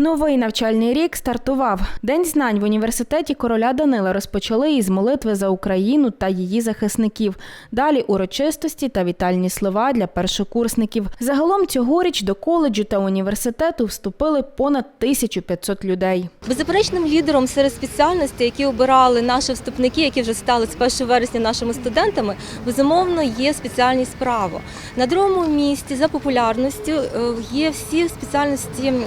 Новий навчальний рік стартував. День знань в університеті короля Данила розпочали із молитви за Україну та її захисників. Далі урочистості та вітальні слова для першокурсників. Загалом цьогоріч до коледжу та університету вступили понад 1500 людей. Беззаперечним лідером серед спеціальностей, які обирали наші вступники, які вже стали з 1 вересня нашими студентами, безумовно є спеціальність право. На другому місці за популярністю е, є всі спеціальності м,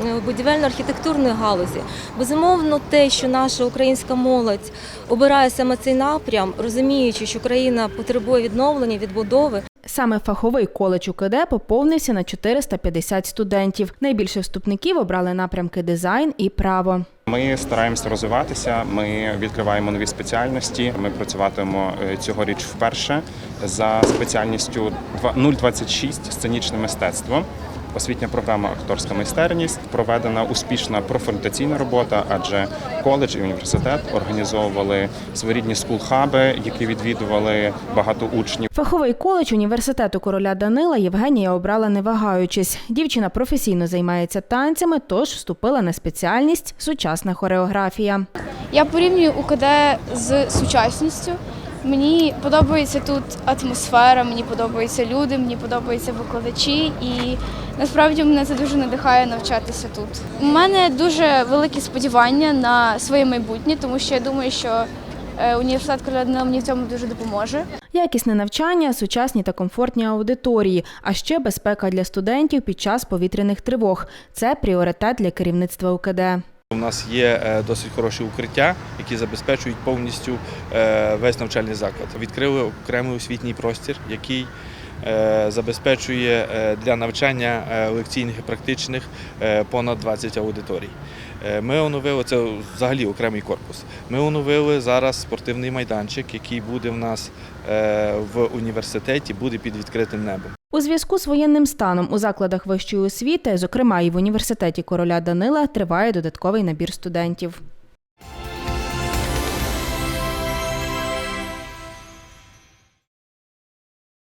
будівельно-архітектурної галузі. Безумовно, те, що наша українська молодь обирає саме цей напрям, розуміючи, що країна потребує відновлення, відбудови, Саме фаховий коледж УКД поповнився на 450 студентів. Найбільше вступників обрали напрямки дизайн і право. Ми стараємося розвиватися. Ми відкриваємо нові спеціальності. Ми працюватимемо е, цьогоріч вперше за спеціальністю два- 026 сценічне мистецтво. Освітня програма акторська майстерність проведена успішна профорієнтаційна робота, адже коледж і університет організовували своєрідні скулхаби, які відвідували багато учнів. Фаховий коледж університету короля Данила Євгенія обрала не вагаючись. Дівчина професійно займається танцями, тож вступила на спеціальність сучасна хореографія. Я порівнюю УКД з сучасністю. Мені подобається тут атмосфера, мені подобаються люди, мені подобаються викладачі, і насправді мене це дуже надихає навчатися тут. У мене дуже великі сподівання на своє майбутнє, тому що я думаю, що е, університет Короля мені в цьому дуже допоможе. Якісне навчання, сучасні та комфортні аудиторії, а ще безпека для студентів під час повітряних тривог. Це пріоритет для керівництва УКД. У нас є е, досить хороші укриття, які забезпечують повністю е, весь навчальний заклад. Відкрили окремий освітній простір, який забезпечує е, для навчання е, лекційних і практичних е, понад 20 аудиторій. Е, Ми оновили це взагалі окремий корпус. Ми оновили зараз спортивний майданчик, який буде в нас е, в університеті, буде під відкритим небом. У зв'язку з воєнним станом у закладах вищої освіти, зокрема і в університеті короля Данила, триває додатковий набір студентів.